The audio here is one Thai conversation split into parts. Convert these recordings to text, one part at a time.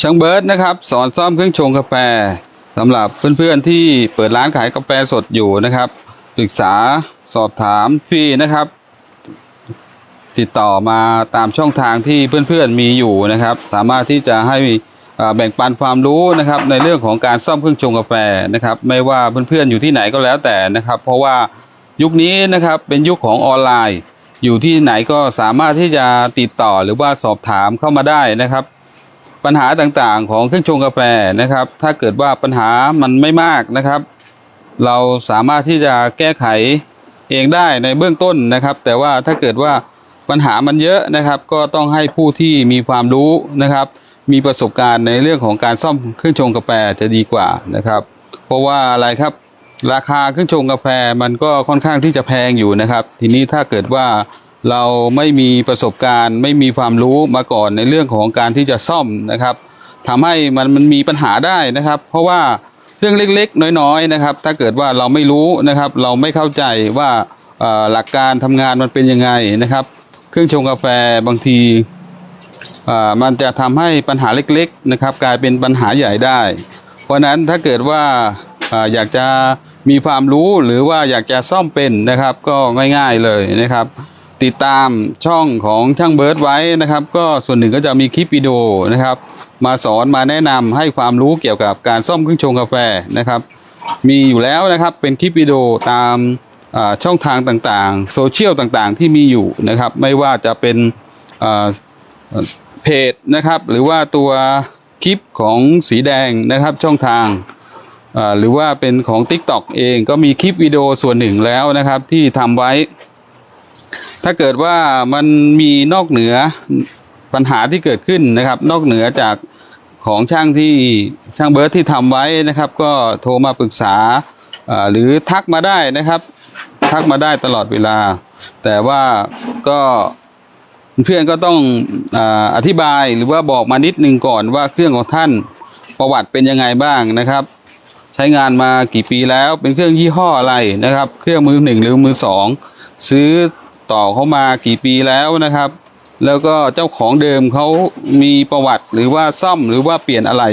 ช่างเบิร์ดนะครับ สอนซ่อมเครื่องชงกาแฟสำหรับเพื่อนๆที่เปิดร้านขายกาแฟสดอยู่นะครับปรึกษาสอบถามฟรีนะครับ ติดต่อมาตามช่องทางที่เพื่อนๆมีอยู่นะครับ สามารถที่จะให้แบ่งปันความรู้นะครับ ในเรื่องของการซ่อมเครื่องชงกาแฟนะครับ ไม่ว่าเพื่อนๆอยู่ที่ไหนก็แล้วแต่นะครับ เพราะว่ายุคนี้นะครับเป็นยุคของออนไลน์ อยู่ที่ไหนก็สามารถที่จะติดต่อหรือว่าสอบถามเข้ามาได้นะครับ ปัญหาต่างๆ ของเครื่องชงกาแฟนะครับ ถ้าเกิดว่าปัญหามันไม่มากนะครับ เราสามารถที่จะแก้ไขเองได้ในเบื้องต้นนะครับ แต่ว่าถ้าเกิดว่าปัญหามันเยอะนะครับ ก็ต้องให้ผู้ที่มีความรู้นะครับ มีประสบการณ์ในเรื่องของการซ่อมเครื่องชงกาแฟจะดีกว่านะครับ เพราะว่าอะไรครับราคาเครื่องชงกาแฟมันก็ค่อนข้างที่จะแพงอยู่นะครับ ทีนี้ถ้าเกิดว่า เราไม่มีประสบการณ์ไม่มีความรู้มาก่อนในเรื่องของการที่จะซ่อมนะครับทำให้มันมันมีปัญหาได้นะครับ เพราะว่าเรื่องเล็กๆ น้อยๆนะครับ ถ้าเกิดว่าเราไม่รู้นะครับ เราไม่เข้าใจว่าหลักการทำงานมันเป็นยังไงนะครับ เครื่องชงกาแฟบางทีมันจะทำให้ปัญหาเล็กๆนะครับ กลายเป็นปัญหาใหญ่ได้ เพราะฉะนั้นถ้าเกิดว่าอยากจะมีความรู้หรือว่าอยากจะซ่อมเป็นนะครับ ก็ง่าย ๆเลยนะครับ ติดตามช่องของช่างเบิร์ดไว้นะครับ ก็ส่วนหนึ่งก็จะมีคลิปวิดีโอนะครับ มาสอนมาแนะนำให้ความรู้เกี่ยวกับการซ่อมเครื่องชงกาแฟนะครับ มีอยู่แล้วนะครับเป็นคลิปวิดีโอตามช่องทางต่างๆ โซเชียลต่างๆ ที่มีอยู่นะครับ ไม่ว่าจะเป็นเพจนะครับ หรือว่าตัวคลิปของสีแดงนะครับช่องทางหรือว่าเป็นของ TikTok เองก็มีคลิปวิดีโอส่วนหนึ่งแล้วนะครับที่ทำไว้ ถ้าเกิดว่ามันมีนอกเหนือปัญหาที่เกิดขึ้นนะครับ นอกเหนือจากของช่างที่ช่างเบิร์ดที่ทำไว้นะครับ ก็โทรมาปรึกษาหรือทักมาได้นะครับ ทักมาได้ตลอดเวลา แต่ว่าก็เพื่อนก็ต้องออธิบายหรือว่าบอกมานิดนึงก่อนว่าเครื่องของท่านประวัติเป็นยังไงบ้างนะครับ ใช้งานมากี่ปีแล้วเป็นเครื่องยี่ห้ออะไรนะครับ เครื่องมือหนึ่งหรือมือสองซื้อ ต่อเขามากี่ปีแล้วนะครับ แล้วก็เจ้าของเดิมเขามีประวัติหรือว่าซ่อมหรือว่าเปลี่ยนอะไร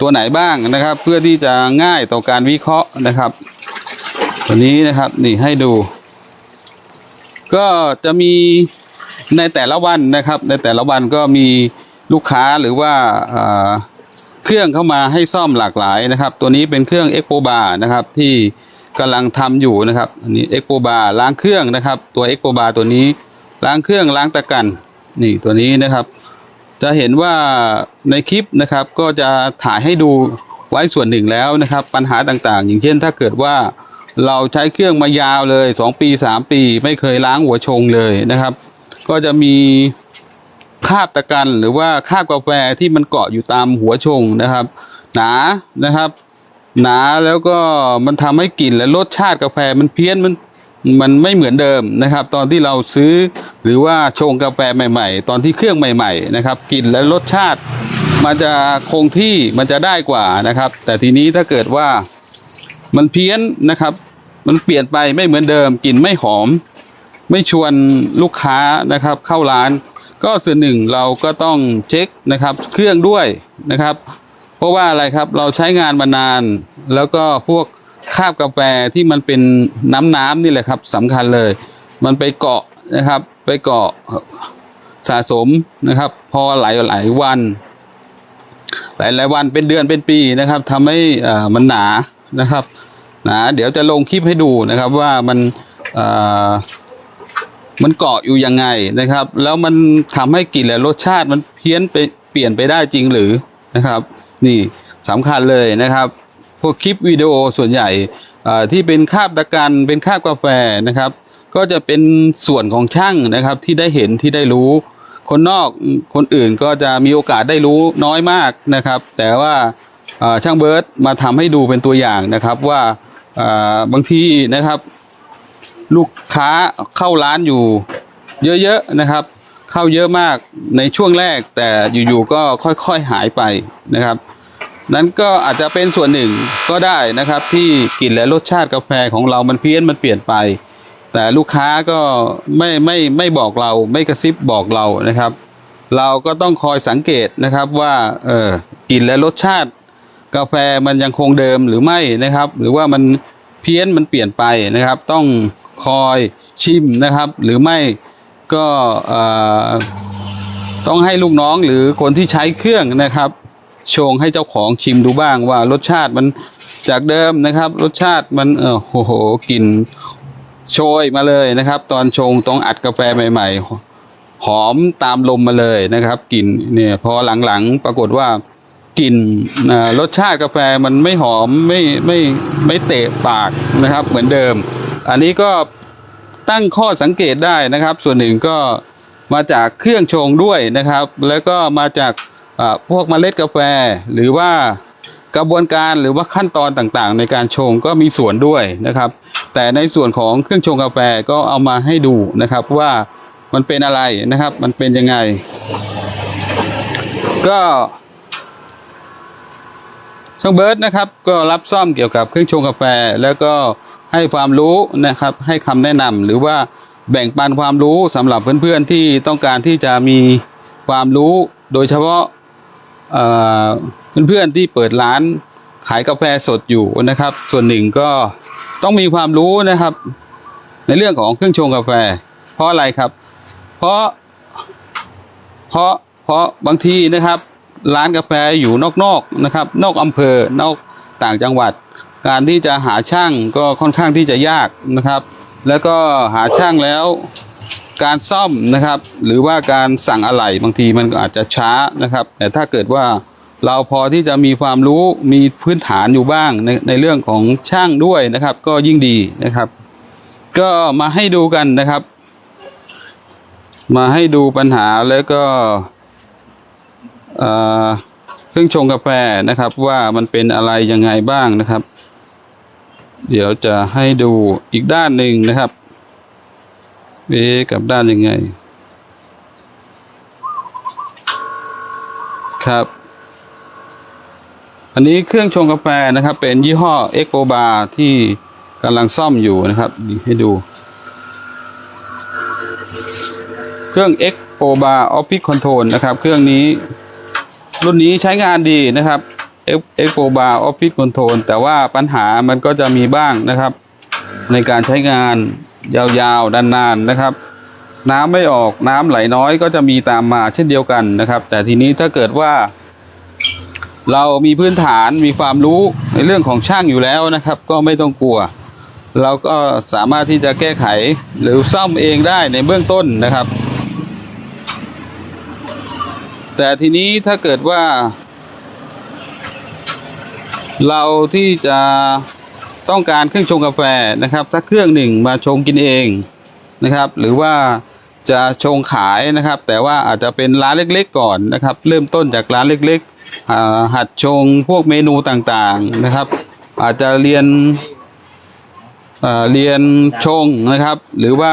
ตัวไหนบ้างนะครับ เพื่อที่จะง่ายต่อการวิเคราะห์นะครับตัวนี้นะครับนี่ให้ดู ก็จะมีในแต่ละวันนะครับ ในแต่ละวันก็มีลูกค้าหรือว่าอ่าเครื่องเข้ามาให้ซ่อมหลากหลายนะครับ ตัวนี้เป็นเครื่อง e x p o Bar นะครับที่ กำลังทำอยู่นะครับอันนี้ e x p o Bar ล้างเครื่องนะครับ ตัว e x p o Bar ตัวนี้ล้างเครื่องล้างตะกันนี่ตัวนี้นะครับ จะเห็นว่าในคลิปนะครับก็จะถ่ายให้ดูไว้ส่วนหนึ่งแล้วนะครับ ปัญหาต่างๆ อย่างเช่น ถ้าเกิดว่าเราใช้เครื่องมายาวเลย 2 ปี 3 ปี ไม่เคยล้างหัวชงเลยนะครับ ก็จะมีคราบตะกันหรือว่าคราบกาแฟที่มันเกาะอยู่ตามหัวชงนะครับ หนานะครับ หนาแล้วก็มันทำให้กลิ่นและรสชาติกาแฟมันเพี้ยนมันมันไม่เหมือนเดิมนะครับ ตอนที่เราซื้อหรือว่าชงกาแฟใหม่ ๆ ตอนที่เครื่องใหม่ ๆ นะครับกลิ่นและรสชาติ มันจะคงที่มันจะได้กว่านะครับ แต่ทีนี้ถ้าเกิดว่ามันเพี้ยนนะครับ มันเปลี่ยนไปไม่เหมือนเดิมกลิ่นไม่หอม ไม่ชวนลูกค้านะครับ เข้าร้าน ก็ส่วนหนึ่งเราก็ต้องเช็คนะครับ เครื่องด้วยนะครับ เพราะว่าอะไรครับเราใช้งานมานาน แล้วก็พวกคาบกาแฟที่มันเป็นน้ำน้ำนี่แหละครับสำคัญเลย มันไปเกาะนะครับ ไปเกาะสะสมนะครับ พอหลายหลายวัน หลายหลายวันเป็นเดือนเป็นปีนะครับทำให้อ่ามันหนานะครับหนาเดี๋ยวจะลงคลิปให้ดูนะครับว่ามันอ่ามันเกาะอยู่ยังไงนะครับ แล้วมันทำให้กลิ่นและรสชาติมันเพี้ยนไปเปลี่ยนไปได้จริงหรือนะครับ นี่สำคัญเลยนะครับ พวกคลิปวิดีโอส่วนใหญ่ที่เป็นคาบตะกันเป็นคาบกาแฟนะครับ ก็จะเป็นส่วนของช่างนะครับที่ได้เห็นที่ได้รู้ คนนอกคนอื่นก็จะมีโอกาสได้รู้น้อยมากนะครับ แต่ว่าช่างเบิร์ตมาทำให้ดูเป็นตัวอย่างนะครับว่าบางทีนะครับ ลูกค้าเข้าร้านอยู่เยอะๆนะครับ เข้าเยอะมากในช่วงแรกแต่อยู่ๆก็ค่อยๆหายไปนะครับ นั้นก็อาจจะเป็นส่วนหนึ่งก็ได้นะครับที่กลิ่นและรสชาติกาแฟของเรามันเพี้ยนมันเปลี่ยนไป แต่ลูกค้าก็ไม่ไม่ไม่บอกเราไม่กระซิบบอกเรานะครับ เราก็ต้องคอยสังเกตนะครับว่าเออกลิ่นและรสชาติกาแฟมันยังคงเดิมหรือไม่นะครับ หรือว่ามันเพี้ยนมันเปลี่ยนไปนะครับ ต้องคอยชิมนะครับ หรือไม่ ก็ต้องให้ลูกน้องหรือคนที่ใช้เครื่องนะครับชงให้เจ้าของชิมดูบ้างว่ารสชาติมันจากเดิมนะครับ รสชาติมันเออโอ้โหกลิ่นโชยมาเลยนะครับ ตอนชงต้องอัดกาแฟใหม่ ๆ หอมตามลมมาเลยนะครับกลิ่นเนี่ยพอหลังๆปรากฏว่ากลิ่นรสชาติกาแฟมันไม่หอมไม่ไม่ไม่เตะปากนะครับเหมือนเดิม อันนี้ก็ ตั้งข้อสังเกตได้นะครับ ส่วนหนึ่งก็มาจากเครื่องชงด้วยนะครับ แล้วก็มาจากพวกเมล็ดกาแฟ หรือว่ากระบวนการหรือว่าขั้นตอนต่างๆ ในการชงก็มีส่วนด้วยนะครับ แต่ในส่วนของเครื่องชงกาแฟก็เอามาให้ดูนะครับว่ามันเป็นอะไรนะครับ มันเป็นยังไง ก็ช่างเบิร์ดนะครับ ก็รับซ่อมเกี่ยวกับเครื่องชงกาแฟแล้วก็ ให้ความรู้นะครับให้คำแนะนำหรือว่าแบ่งปันความรู้สำหรับเพื่อนๆที่ต้องการที่จะมีความรู้โดยเฉพาะเอ่อเพื่อนๆที่เปิดร้านขายกาแฟสดอยู่นะครับ ส่วนหนึ่งก็ต้องมีความรู้นะครับ ในเรื่องของเครื่องชงกาแฟ เพราะอะไรครับ เพราะเพราะเพราะบางทีนะครับ ร้านกาแฟอยู่นอกๆนะครับ นอกอำเภอนอกต่างจังหวัด การที่จะหาช่างก็ค่อนข้างที่จะยากนะครับ แล้วก็หาช่างแล้วการซ่อมนะครับ หรือว่าการสั่งอะไหล่บางทีมันก็อาจจะช้านะครับ แต่ถ้าเกิดว่าเราพอที่จะมีความรู้มีพื้นฐานอยู่บ้างในในเรื่องของช่างด้วยนะครับ ก็ยิ่งดีนะครับ ก็มาให้ดูกันนะครับ มาให้ดูปัญหาแล้วก็เอ่อเครื่องชงกาแฟนะครับ ว่ามันเป็นอะไรยังไงบ้างนะครับ เดี๋ยวจะให้ดูอีกด้านหนึ่งนะครับ เอ๊กับด้านยังไง ครับ อันนี้เครื่องชงกาแฟนะครับ เป็นยี่ห้อ e x p o Bar ที่กำลังซ่อมอยู่นะครับให้ดู เครื่อง X Pro Bar Office Control นะครับ เครื่องนี้ รุ่นนี้ใช้งานดีนะครับ X X Pro Bar Office Control แต่ว่าปัญหามันก็จะมีบ้างนะครับ ในการใช้งานยาวๆนานๆนะครับ น้ำไม่ออกน้ำไหลน้อยก็จะมีตามมาเช่นเดียวกันนะครับ แต่ทีนี้ถ้าเกิดว่า เรามีพื้นฐานมีความรู้ในเรื่องของช่างอยู่แล้วนะครับ ก็ไม่ต้องกลัว เราก็สามารถที่จะแก้ไขหรือซ่อมเองได้ในเบื้องต้นนะครับ แต่ทีนี้ถ้าเกิดว่า เราที่จะต้องการเครื่องชงกาแฟนะครับสักเครื่องหนึ่งมาชงกินเองนะครับ หรือว่าจะชงขายนะครับ แต่ว่าอาจจะเป็นร้านเล็ก ๆ ก่อนนะครับ เริ่มต้นจากร้านเล็กๆหัดชงพวกเมนูต่างๆนะครับ อาจจะเรียนเรียนชงนะครับ หรือว่า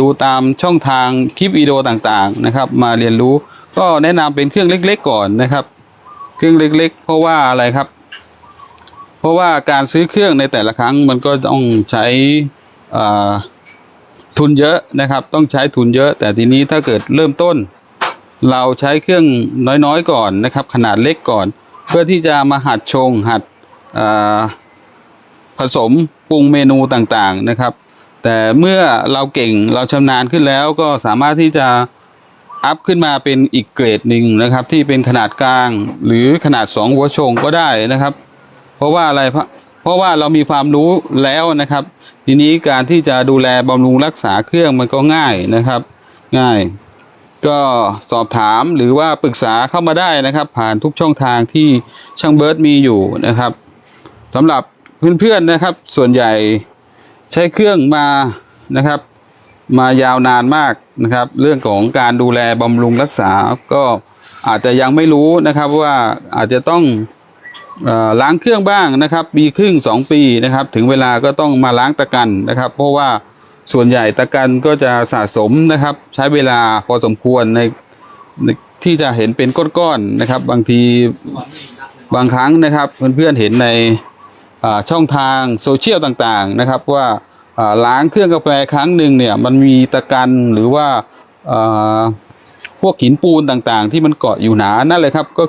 ดูตามช่องทางคลิปวิดีโอต่างๆนะครับ มาเรียนรู้ก็แนะนำเป็นเครื่องเล็ก ๆ ก่อนนะครับ เครื่องเล็ก ๆ เพราะว่าอะไรครับ เพราะว่าการซื้อเครื่องในแต่ละครั้งมันก็ต้องใช้ทุนเยอะนะครับ ต้องใช้ทุนเยอะ แต่ทีนี้ถ้าเกิดเริ่มต้น เราใช้เครื่องน้อยๆก่อนนะครับ ขนาดเล็กก่อน เพื่อที่จะมาหัดชงหัดผสมปรุงเมนูต่างๆนะครับ แต่เมื่อเราเก่งเราชำนาญขึ้นแล้วก็สามารถที่จะอัพขึ้นมาเป็นอีกเกรดหนึ่งนะครับ ที่เป็นขนาดกลางหรือขนาดสองหัวชงก็ได้นะครับ เพราะว่าอะไรเพราะเพราะว่าเรามีความรู้แล้วนะครับ ทีนี้การที่จะดูแลบำรุงรักษาเครื่องมันก็ง่ายนะครับ ง่าย ก็สอบถามหรือว่าปรึกษาเข้ามาได้นะครับ ผ่านทุกช่องทางที่ช่างเบิร์ดมีอยู่นะครับสำหรับเพื่อนๆนะครับ ส่วนใหญ่ใช้เครื่องมานะครับ มายาวนานมากนะครับ เรื่องของการดูแลบำรุงรักษาก็อาจจะยังไม่รู้นะครับว่าอาจจะต้อง ล้างเครื่องบ้างนะครับปีครึ่งสองปีนะครับ ถึงเวลาก็ต้องมาล้างตะกันนะครับ เพราะว่าส่วนใหญ่ตะกันก็จะสะสมนะครับ ใช้เวลาพอสมควรในที่จะเห็นเป็นก้อนๆนะครับ บางทีบางครั้งนะครับ เพื่อนๆเห็นในช่องทางโซเชียลต่างๆนะครับ ว่าล้างเครื่องกาแฟครั้งหนึ่งเนี่ยมันมีตะกันหรือว่าพพวกหินปูนต่างๆ ที่มันเกาะอยู่หนานั่นเลยครับก็